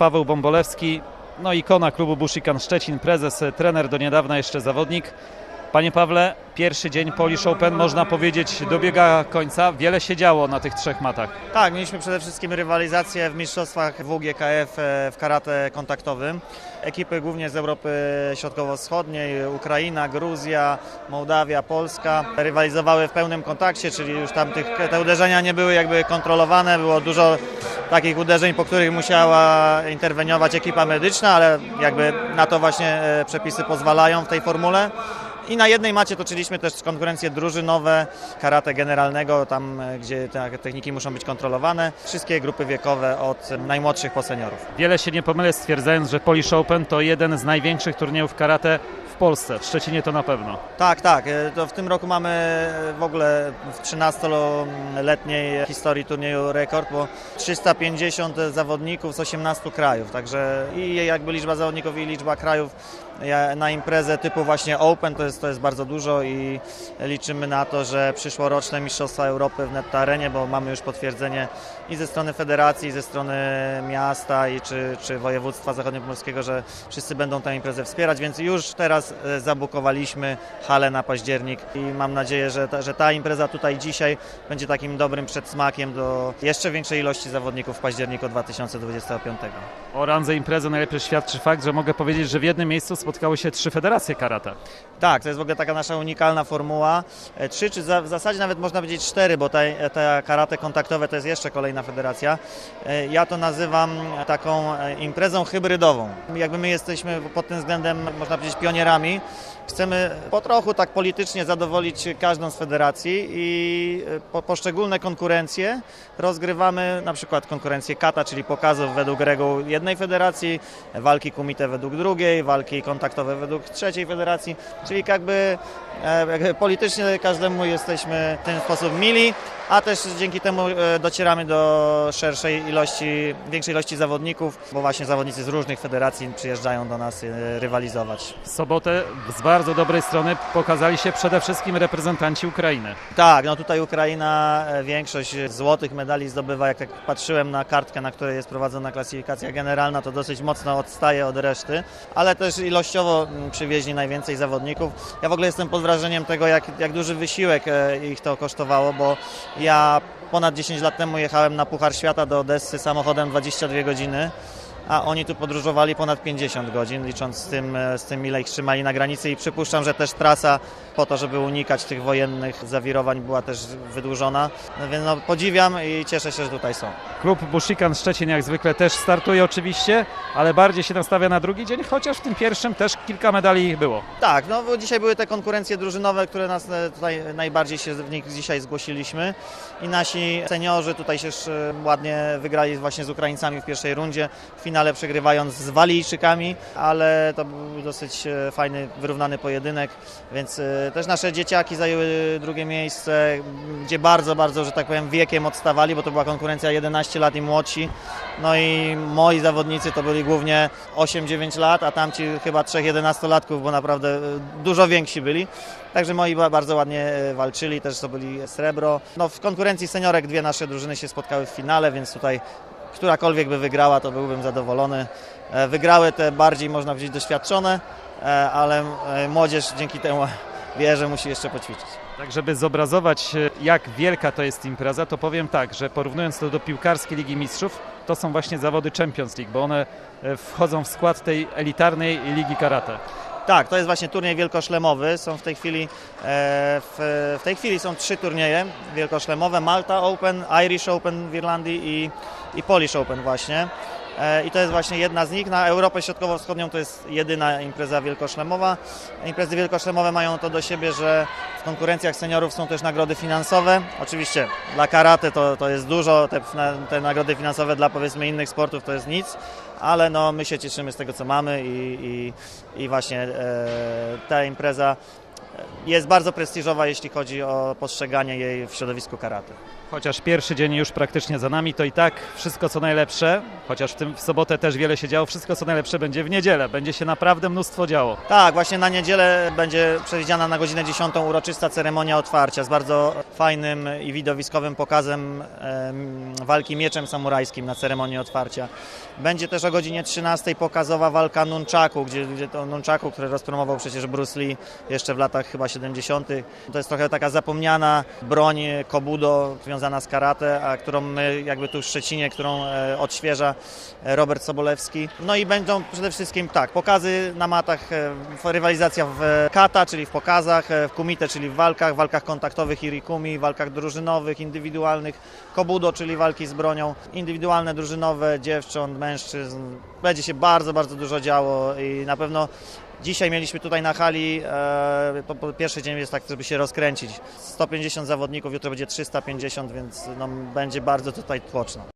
Paweł Bombolewski, no ikona klubu Bushikan Szczecin, prezes, e, trener, do niedawna jeszcze zawodnik. Panie Pawle, pierwszy dzień Polish Open, można powiedzieć, dobiega końca. Wiele się działo na tych trzech matach. Tak, mieliśmy przede wszystkim rywalizację w mistrzostwach WGKF e, w karate kontaktowym. Ekipy głównie z Europy Środkowo-Wschodniej, Ukraina, Gruzja, Mołdawia, Polska rywalizowały w pełnym kontakcie, czyli już tam tych, te uderzenia nie były jakby kontrolowane, było dużo takich uderzeń, po których musiała interweniować ekipa medyczna, ale jakby na to właśnie e, przepisy pozwalają w tej formule. I na jednej macie toczyliśmy też konkurencje drużynowe, karate generalnego, tam e, gdzie te techniki muszą być kontrolowane. Wszystkie grupy wiekowe od najmłodszych po seniorów. Wiele się nie pomylę stwierdzając, że Polish Open to jeden z największych turniejów karate Polsce. W Szczecinie to na pewno. Tak, tak. e, To w tym roku mamy e, w ogóle w 13-letniej historii turnieju rekord, bo 350 zawodników z 18 krajów. Także i jakby liczba zawodników i liczba krajów na imprezę typu właśnie Open to jest, to jest bardzo dużo i liczymy na to, że przyszłoroczne Mistrzostwa Europy w Netta Arenie, bo mamy już potwierdzenie i ze strony federacji, i ze strony miasta i czy, czy województwa zachodniopomorskiego, że wszyscy będą tę imprezę wspierać, więc już teraz e, zabukowaliśmy halę na październik i mam nadzieję, że ta, że ta impreza tutaj dzisiaj będzie takim dobrym przedsmakiem do jeszcze większej ilości zawodników w październiku 2025. O randze imprezy najlepiej świadczy fakt, że mogę powiedzieć, że w jednym miejscu spotkały się trzy federacje karate. Tak, to jest w ogóle taka nasza unikalna formuła. E, Trzy, czy za, w zasadzie nawet można powiedzieć cztery, bo te, te karate kontaktowe to jest jeszcze kolejna federacja. E, Ja to nazywam taką imprezą hybrydową. Jakby my jesteśmy pod tym względem, można powiedzieć, pionierami. Chcemy po trochu tak politycznie zadowolić każdą z federacji i e, po, poszczególne konkurencje. Rozgrywamy, na przykład konkurencję kata, czyli pokazów według reguł jednej federacji, walki kumite według drugiej, walki kontaktowe według trzeciej federacji, czyli jakby e, politycznie każdemu jesteśmy w ten sposób mili, a też dzięki temu e, docieramy do szerszej ilości, większej ilości zawodników, bo właśnie zawodnicy z różnych federacji przyjeżdżają do nas e, rywalizować. W sobotę z bardzo dobrej strony pokazali się przede wszystkim reprezentanci Ukrainy. Tak, no tutaj Ukraina e, większość złotych medali zdobywa. Jak tak patrzyłem na kartkę, na której jest prowadzona klasyfikacja generalna, to dosyć mocno odstaje od reszty, ale też ilościowo mm, przywieźli najwięcej zawodników. Ja w ogóle jestem pod wrażeniem tego, jak, jak duży wysiłek ich to kosztowało, bo ja ponad 10 lat temu jechałem na Puchar Świata do Odessy samochodem 22 godziny. A oni tu podróżowali ponad 50 godzin, licząc z tym, e, z tym, ile ich trzymali na granicy i przypuszczam, że też trasa po to, żeby unikać tych wojennych zawirowań była też wydłużona. No więc no, podziwiam i cieszę się, że tutaj są. Klub Bushikan Szczecin jak zwykle też startuje oczywiście, ale bardziej się nastawia na drugi dzień, chociaż w tym pierwszym też kilka medali było. Tak, no bo dzisiaj były te konkurencje drużynowe, które nas e, tutaj najbardziej się w nich dzisiaj zgłosiliśmy i nasi seniorzy tutaj się e, ładnie wygrali właśnie z Ukraińcami w pierwszej rundzie, w finale przegrywając z Walijczykami, ale to był dosyć e, fajny, wyrównany pojedynek, więc e, też nasze dzieciaki zajęły drugie miejsce, gdzie bardzo, bardzo, że tak powiem, wiekiem odstawali, bo to była konkurencja 11 lat i młodsi. No i moi zawodnicy to byli głównie 8-9 lat, a tamci chyba 3-11-latków, bo naprawdę e, dużo więksi byli. Także moi ba- bardzo ładnie walczyli, też zdobyli srebro. No, w konkurencji seniorek dwie nasze drużyny się spotkały w finale, więc tutaj którakolwiek by wygrała, to byłbym zadowolony. E, Wygrały te bardziej, można powiedzieć, doświadczone, e, ale e, młodzież dzięki temu wie, że musi jeszcze poćwiczyć. Tak, żeby zobrazować, jak wielka to jest impreza, to powiem tak, że porównując to do piłkarskiej Ligi Mistrzów, to są właśnie zawody Champions League, bo one wchodzą w skład tej elitarnej Ligi Karate. Tak, to jest właśnie turniej wielkoszlemowy. Są w tej chwili, e, w, w tej chwili są trzy turnieje wielkoszlemowe: Malta Open, Irish Open w Irlandii i, i Polish Open właśnie. E, I to jest właśnie jedna z nich. Na Europę Środkowo-Wschodnią to jest jedyna impreza wielkoszlemowa. Imprezy wielkoszlemowe mają to do siebie, że w konkurencjach seniorów są też nagrody finansowe. Oczywiście dla karate to, to jest dużo, te, te nagrody finansowe dla powiedzmy innych sportów to jest nic, ale no, my się cieszymy z tego, co mamy i, i, i właśnie e, ta impreza jest bardzo prestiżowa, jeśli chodzi o postrzeganie jej w środowisku karate. Chociaż pierwszy dzień już praktycznie za nami, to i tak wszystko co najlepsze, chociaż w tym w sobotę też wiele się działo, wszystko co najlepsze będzie w niedzielę. Będzie się naprawdę mnóstwo działo. Tak, właśnie na niedzielę będzie przewidziana na godzinę 10 uroczysta ceremonia otwarcia z bardzo fajnym i widowiskowym pokazem em, walki mieczem samurajskim na ceremonii otwarcia. Będzie też o godzinie 13 pokazowa walka nunchaku, gdzie, gdzie to nunchaku, który rozpromował przecież Bruce Lee jeszcze w latach chyba 70. To jest trochę taka zapomniana broń kobudo z karate, a którą my jakby tu w Szczecinie, którą e, odświeża e, Robert Sobolewski. No i będą przede wszystkim tak, pokazy na matach, e, rywalizacja w kata, czyli w pokazach, w kumite, czyli w walkach, walkach kontaktowych i rikumi, walkach drużynowych, indywidualnych, kobudo, czyli walki z bronią, indywidualne, drużynowe, dziewcząt, mężczyzn. Będzie się bardzo, bardzo dużo działo i na pewno Dzisiaj mieliśmy tutaj na hali, e, po, pierwszy dzień jest tak, żeby się rozkręcić. 150 zawodników, jutro będzie 350, więc no, będzie bardzo tutaj tłoczno.